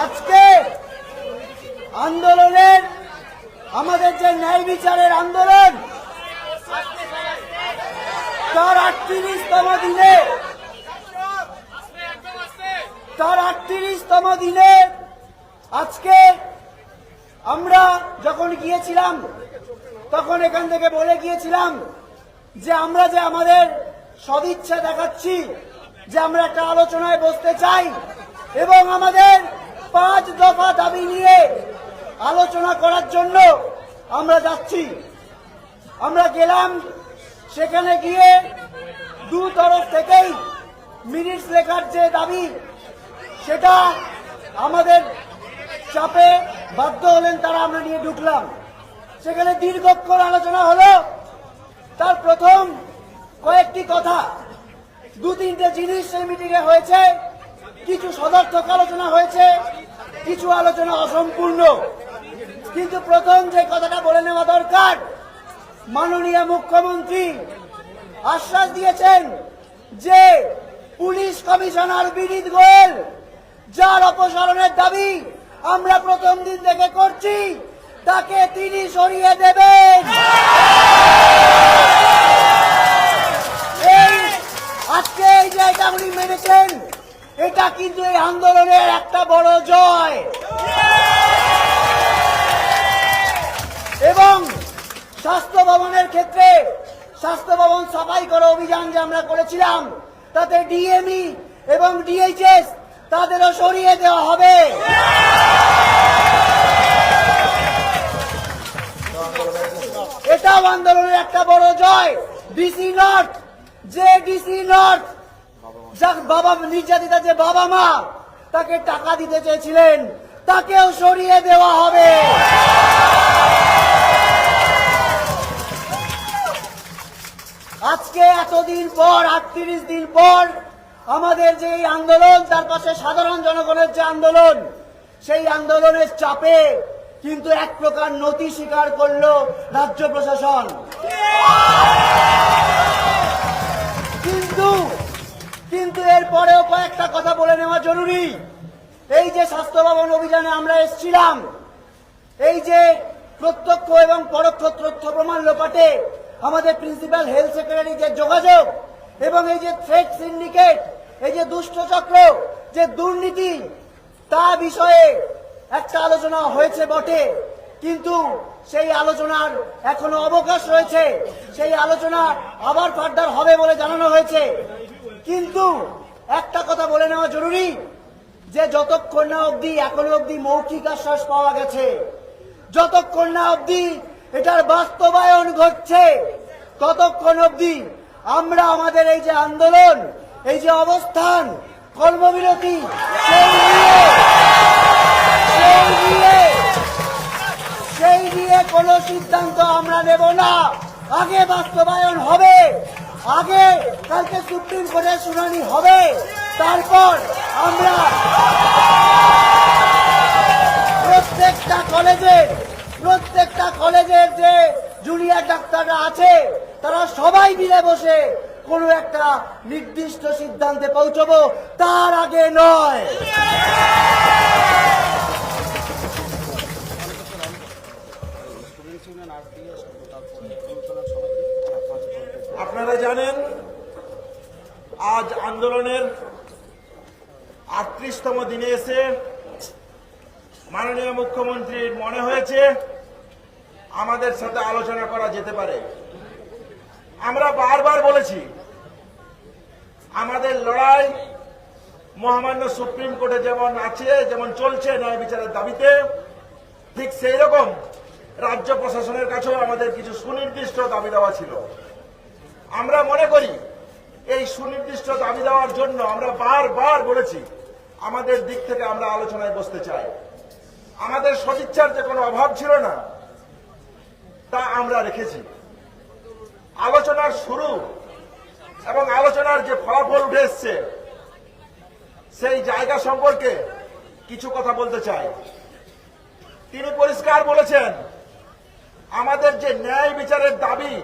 আজকে আন্দোলনের, আমাদের যে ন্যায় বিচারের আন্দোলন, তার আটত্রিশতম দিনে, তার আটত্রিশতম দিনে আজকে আমরা যখন গিয়েছিলাম, তখন এখান থেকে বলে গিয়েছিলাম যে আমরা যে আমাদের সদিচ্ছা দেখাচ্ছি, যে আমরা একটা আলোচনায় বসতে চাই, এবং আমাদের পাঁচ দফা দাবি নিয়ে আলোচনা করার জন্য আমরা যাচ্ছি। আমরা গেলাম, সেখানে গিয়ে দু তরফ থেকেই মিনিটস লেখার যে দাবি, সেটা আমাদের চাপে বাধ্য হলেন তারা আমরা নিয়ে ঢুকলাম। সেখানে দীর্ঘক্ষণ আলোচনা হলো। তার প্রথম কয়েকটি কথা দু তিনটে জিনিস সেই মিটিংয়ে হয়েছে, কিছু সদর্থক আলোচনা হয়েছে কিছু আলোচনা অসম্পূর্ণ। কিন্তু প্রথম যে কথাটা বলে নেওয়া দরকার, মাননীয় মুখ্যমন্ত্রী আশ্বাস দিয়েছেন যে পুলিশ কমিশনার বিনীত গোয়েল, যার অপসারণের দাবি আমরা প্রথম দিন থেকে করছি, তাকে তিনি সরিয়ে দেবেন। আজকে এই জায়গা উনি মেনেছেন এটা কিন্তু এই আন্দোলনের একটা বড় জয়। এবং স্বাস্থ্য ভবনের ক্ষেত্রে স্বাস্থ্য ভবন সাফাই করো অভিযান যে আমরা করেছিলাম, তাতে ডিএমই এবং ডিএইচএস তাদেরও সরিয়ে দেওয়া হবে। এটাও আন্দোলনের একটা বড় জয়। ডিসি নর্থ যে ডিসি নর্থ। যার বাবা নির্যাতিতা যে বাবা মা, তাকে টাকা দিতে চেয়েছিলেন, তাকেও সরিয়ে দেওয়া হবে। আজকে এতদিন পর, আটত্রিশ দিন পর, আমাদের যে আন্দোলন, তার পাশে সাধারণ জনগণের যে আন্দোলন, সেই আন্দোলনের চাপে কিন্তু এক প্রকার নতি স্বীকার করল রাজ্য প্রশাসন। কিন্তু এরপরেও কয়েকটা কথা বলে নেওয়া জরুরি। এই যে স্বাস্থ্য ভবন অভিযানে আমরা এসেছিলাম, এই যে প্রত্যক্ষ এবং পরোক্ষ তথ্য প্রমাণ লোপাটে আমাদের প্রিন্সিপাল হেলথ সেক্রেটারি যে যোগাযোগ এবং এই যে থ্রেড সিন্ডিকেট এই যে দুষ্ট চক্র, যে দুর্নীতি, তা বিষয়ে একটা আলোচনা হয়েছে বটে। কিন্তু সেই আলোচনার এখনও অবকাশ রয়েছে। সেই আলোচনা আবার ফার্দার হবে বলে জানানো হয়েছে। কিন্তু একটা কথা বলে নেওয়া জরুরি যে যতক্ষণ না অবধি, এখনও অবধি মৌখিক আশ্বাস পাওয়া গেছে, যতক্ষণ না অবধি এটার বাস্তবায়ন ঘটছে, ততক্ষণ অবধি আমরা আমাদের এই যে আন্দোলন, এই যে অবস্থান, কর্মবিরতি, সেই নিয়ে কোনো সিদ্ধান্ত আমরা নেব না। আগে বাস্তবায়ন হবে। আগে কালকে সুপ্রিম কোর্টের শুনানি হবে। তারপর আমরা প্রত্যেকটা কলেজের প্রত্যেকটা কলেজের যে জুনিয়র ডাক্তাররা আছে, তারা সবাই মিলে বসে কোনো একটা নির্দিষ্ট সিদ্ধান্তে পৌঁছবো। তার আগে নয়। জানেন আজ আন্দোলনের আটত্রিশতম দিনে এসে মাননীয় মুখ্যমন্ত্রীর মনে হয়েছে আমাদের সাথে আলোচনা করা যেতে পারে। আমরা বারবার বলেছি, আমাদের লড়াই মহামান্য সুপ্রিম কোর্টে যেমন আছে, যেমন চলছে ন্যায় বিচারের দাবিতে, ঠিক সেই রকম রাজ্য প্রশাসনের কাছেও আমাদের কিছু সুনির্দিষ্ট দাবি দেওয়া ছিল। আমরা মনে করি, এই সুনির্দিষ্ট দাবি দেওয়ার জন্য আমরা বারবার বলেছি, আমাদের দিক থেকে আমরা আলোচনায় বসতে চাই। আমাদের সদিচ্ছার যে কোনো অভাব ছিল না, তা আমরা রেখেছি। আলোচনার শুরু এবং আলোচনার যে ফলাফল উঠে এসছে, সেই জায়গা সম্পর্কে কিছু কথা বলতে চাই। তিনি পরিষ্কার বলেছেন, আমাদের যে ন্যায় বিচারের দাবি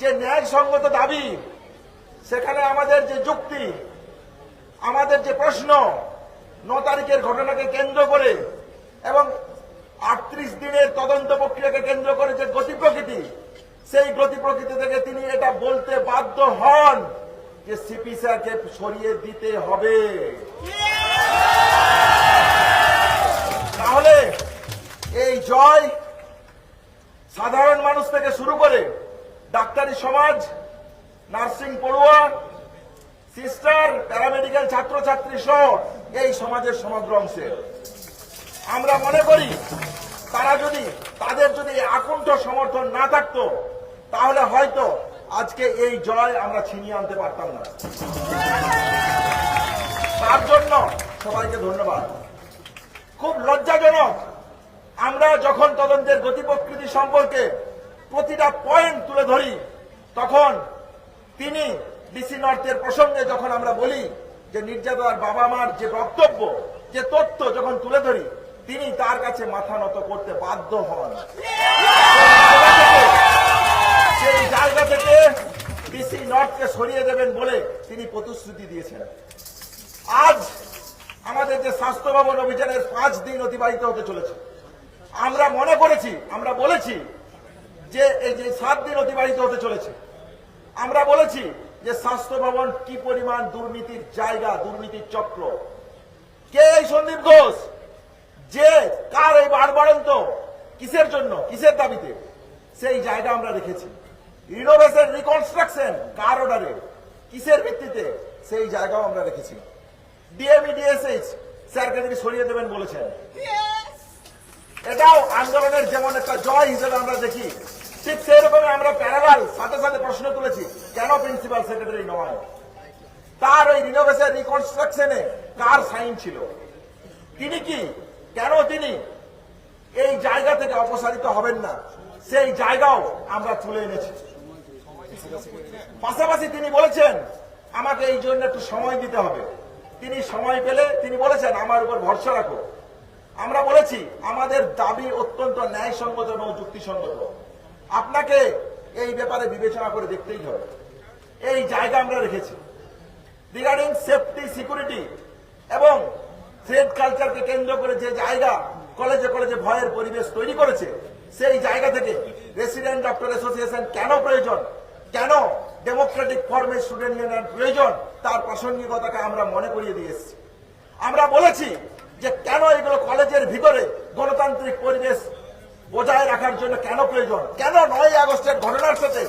যে ন্যায়সঙ্গত দাবি, সেখানে আমাদের যে যুক্তি, আমাদের যে প্রশ্ন, ন তারিখের ঘটনাকে কেন্দ্র করে এবং আটত্রিশ দিনের তদন্ত প্রক্রিয়াকে কেন্দ্র করে যে গতি প্রকৃতি, সেই গতি প্রকৃতি থেকে তিনি এটা বলতে বাধ্য হন যে সিপি স্যারকে সরিয়ে দিতে হবে। তাহলে এই জয় সাধারণ মানুষ থেকে শুরু করে ডাক্তারি সমাজ, নার্সিং পড়ুয়া, সিস্টার, প্যারামেডিক্যাল ছাত্রছাত্রী সহ এই সমাজের সমগ্র অংশে। আমরা মনে করি, তারা যদি, তাদের যদি আকুণ্ঠ সমর্থন না থাকত, তাহলে হয়তো আজকে এই জয় আমরা ছিনিয়ে আনতে পারতাম না। তার জন্য সবাইকে ধন্যবাদ। খুব লজ্জাজনক, আমরা যখন তদন্তের গতি প্রকৃতি সম্পর্কে প্রতিটা পয়েন্ট তুলে ধরি, তখন তিনি ডিসি নর্থের প্রসঙ্গে যখন আমরা বলি যে নির্যাতনার বাবা মার যে বক্তব্য, যে তথ্য যখন তুলে ধরি, তিনি তার কাছে মাথা নত করতে বাধ্য হন। সেই জায়গা থেকে ডিসি নর্থকে সরিয়ে দেবেন বলে তিনি প্রতিশ্রুতি দিয়েছেন। আজ আমাদের যে স্বাস্থ্য ভবন অভিযানের পাঁচ দিন অতিবাহিত হতে চলেছে। আমরা মনে করেছি, আমরা বলেছি যে এই যে সাত দিন অতিবাহিত হতে চলেছে আমরা বলেছি যে স্বাস্থ্য ভবন কি পরিমাণ দুর্নীতির জায়গা দুর্নীতির চক্র। কে এই সন্দীপ ঘোষ? যে কার এই বাড়বাড়ন্ত কিসের জন্য? কিসের দাবিতে? সেই জায়গা আমরা রেখেছি। রিনোভেশন রিকনস্ট্রাকশন কার অর্ডারে কিসের ভিত্তিতে? সেই জায়গাও আমরা রেখেছি। ডিএমই ডিএসএইচ স্যারকে তিনি সরিয়ে দেবেন বলেছেন। এটাও আন্দোলনের যেমন একটা জয় হিসেবে আমরা দেখি। ঠিক সেই রকম আমরা প্যারালাল সাথে সাথে প্রশ্ন তুলেছি, কেন প্রিন্সিপাল সেক্রেটারি নয়? তার ওই রিনোভেশন রিকনস্ট্রাকশনে কার সাইন ছিল? তিনি কি, কেন তিনি এই জায়গা থেকে অপসারিত হবেন না? সেই জায়গাও আমরা তুলে এনেছি। পাশাপাশি তিনি বলেছেন, আমাকে এই জন্য একটু সময় দিতে হবে। তিনি সময় পেলে তিনি বলেছেন, আমার উপর ভরসা রাখো। আমরা বলেছি, আমাদের দাবি অত্যন্ত ন্যায়সঙ্গত এবং যুক্তিসঙ্গত। আপনাকে এই ব্যাপারে বিবেচনা করে দেখতেই হবে। এই জায়গা আমরা রেখেছি। রিগার্ডিং সেফটি সিকিউরিটি এবং থ্রেড কালচারকে কেন্দ্র করে যে জায়গা কলেজে কলেজে ভয়ের পরিবেশ তৈরি করেছে, সেই জায়গা থেকে রেসিডেন্ট ডক্টর অ্যাসোসিয়েশন কেন প্রয়োজন, কেন ডেমোক্রেটিক ফর্মে স্টুডেন্ট ইউনিয়ন প্রয়োজন, তার প্রাসঙ্গিকতাকে আমরা মনে করিয়ে দিয়ে এসেছি। আমরা বলেছি যে কেন এগুলো কলেজের ভিতরে গণতান্ত্রিক পরিবেশ বজায় রাখার জন্য কেন প্রয়োজন? কেন নয় আগস্টের ঘটনার সাথে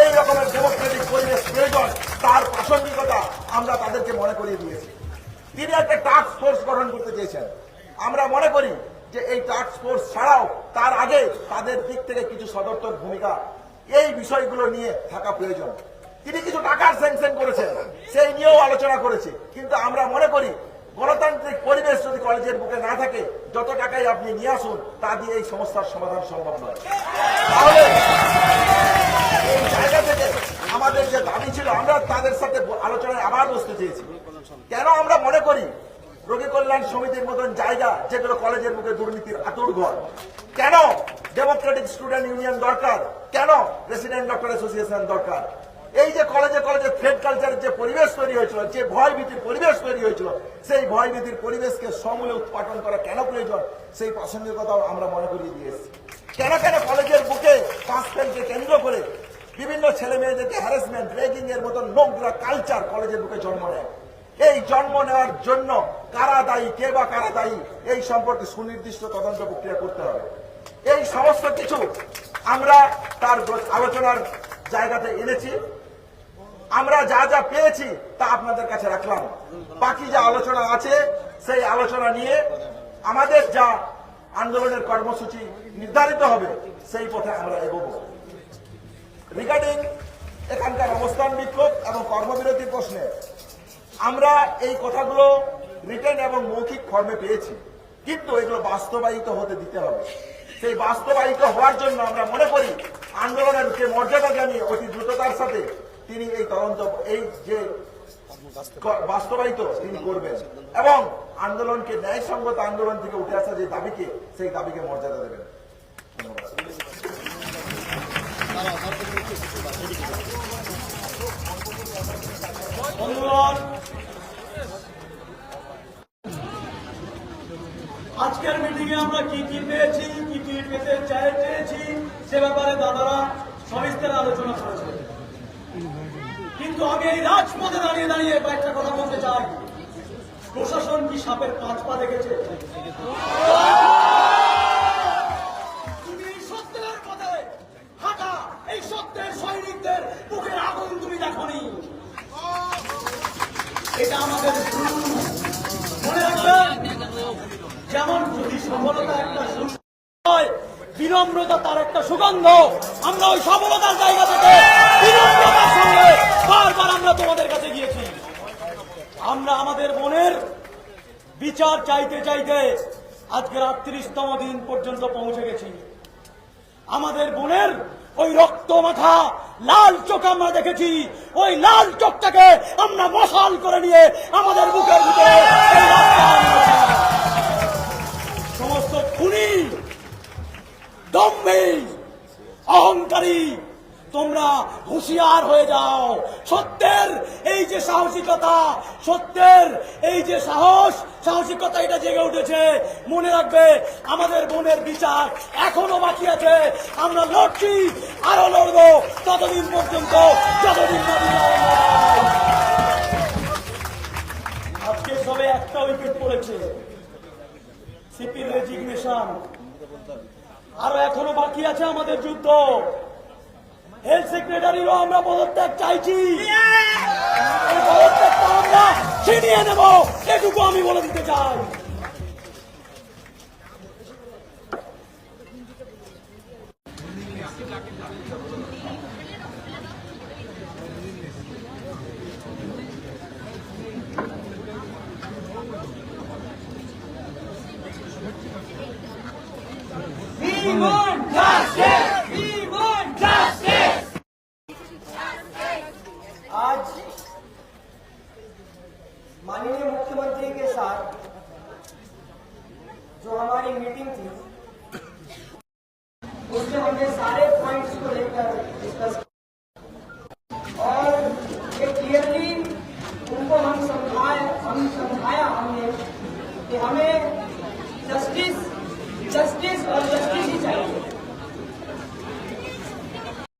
এই রকমের ডেমোক্রেটিক পরিবেশ প্রয়োজন? তার প্রাসঙ্গিকতা আমরা তাদেরকে মনে করিয়ে দিয়েছি। তিনি একটা টাস্ক ফোর্স গঠন করতে চেয়েছেন। আমরা মনে করি যে এই টাস্ক ফোর্স ছাড়াও তার আগে তাদের দিক থেকে কিছু সদর্থক ভূমিকা এই বিষয়গুলো নিয়ে থাকা প্রয়োজন। তিনি কিছু টাকার স্যাংশন করেছেন, সেই নিয়েও আলোচনা করেছে। কিন্তু আমরা মনে করি গণতান্ত্রিক পরিবেশ যদি কলেজের বুকে না থাকে, যত টাকাই আপনি নিয়ে আসুন, তা দিয়ে এই সমস্যার সমাধান সম্ভব নয়। তাহলে, এই জায়গা থেকে আমাদের যে দাবি ছিল, আমরা তাদের সাথে আলোচনায় আবার বসতে চেয়েছি। কেন আমরা মনে করি রোগী কল্যাণ সমিতির মতন জায়গা, যেগুলো কলেজের মুখে দুর্নীতির আতুর ঘর? কেন ডেমোক্রেটিক স্টুডেন্ট ইউনিয়ন দরকার? কেন প্রেসিডেন্ট ডক্টর অ্যাসোসিয়েশন দরকার? এই যে কলেজে যে পরিবেশ তৈরি হয়েছিল, যে ভয় ভীতির পরিবেশ তৈরি হয়েছিল, সেই ভয় ভীতির পরিবেশকে সমূলে উৎপাদন করা কেন প্রয়োজন, সেই প্রাসঙ্গিকতাও আমরা মনে করিয়ে দিয়ে এসেছি। কেন কেন কলেজের বুকে পাঁচ ফেলকে কেন্দ্র করে বিভিন্ন ছেলে মেয়েদেরকে হ্যারাসমেন্ট রেগিং এর মতন নোংরা কালচার কলেজের বুকে জন্ম নেয়? এই জন্ম নেওয়ার জন্য কারা দায়ী, কে বা কারা দায়ী, এই সম্পর্কে সুনির্দিষ্ট তদন্ত প্রক্রিয়া করতে হবে। এই সমস্ত কিছু আমরা তার আলোচনার জায়গাতে এনেছি। আমরা যা যা পেয়েছি তা আপনাদের কাছে রাখলাম। বাকি যা আলোচনা আছে, সেই আলোচনা নিয়ে আমাদের যা আন্দোলনের কর্মসূচি নির্ধারিত হবে, সেই পথে আমরা এগোব। রিগার্ডিং এখানকার অবস্থান বিক্ষোভ এবং কর্মবিরতি প্রশ্নে, আমরা এই কথাগুলো রিটার্ন এবং মৌখিক ফর্মে পেয়েছি। কিন্তু এগুলো বাস্তবায়িত হতে দিতে হবে। সেই বাস্তবায়িত হওয়ার জন্য আমরা মনে করি, আন্দোলনের যে মর্যাদা জানিয়ে অতি দ্রুততার সাথে তিনি এই তদন্ত, এই যে বাস্তবায়িত তিনি করবেন এবং আন্দোলনকে ন্যায়সঙ্গত আন্দোলন থেকে উঠে আসা যে দাবিকে, সেই দাবিকে মর্যাদা দেবেন। ধন্যবাদ বন্ধুগণ আজকের মিটিং এ আমরা কি কি পেয়েছি কি কি পেতে চাই চেয়েছি সে ব্যাপারে দাদারা সবিস্তারে আলোচনা করেছে কিন্তু আমি এই রাজপথে দাঁড়িয়ে দাঁড়িয়ে কয়েকটা কথা বলতে চাই প্রশাসন কি সাপের পাঁচ পা দেখেছে। এটা আমাদের মনে যেমন সফলতা তার একটা সুগন্ধ, আমরা ওই সফলতার জায়গা থেকে বিনম্রতার সঙ্গে বারবার আমরা তোমাদের কাছে গিয়েছি আমরা আমাদের বোনের বিচার চাইতে চাইতে আজকের আটত্রিশতম দিন পর্যন্ত পৌঁছে গেছি আমাদের বোনের ওই রক্ত মাথা, লাল চোখ আমরা দেখেছি ওই লাল চোখটাকে আমরা মশাল করে নিয়ে আমাদের বুকের ভিতরে। সমস্ত খুনি, দম্ভি, অহংকারী তোমরা হুঁশিয়ার হয়ে যাও। সত্যের এই যে সাহসিকতা, সত্যের এই যে সাহস, সাহসিকতা এটা জেগে উঠেছে। মনে রাখবে, আমাদের বোনের বিচার এখনও বাকি আছে। আমরা লড়ছি, আরও লড়বো, ততদিন পর্যন্ত, যতদিন। আজকে সবে একটা উইকেট পড়েছে। সিপির রেজিগনেশন আরও এখনও বাকি আছে আমাদের যুদ্ধ। হেলথ সেক্রেটারিরও আমরা পদত্যাগ চাইছি। পদত্যাগটা আমরা ছিনিয়ে নেব। এটুকু আমি বলে দিতে চাই। मुख्यमंत्री के साथ जो हमारी मीटिंग थी उसमें हमने सारे पॉइंट्स को लेकर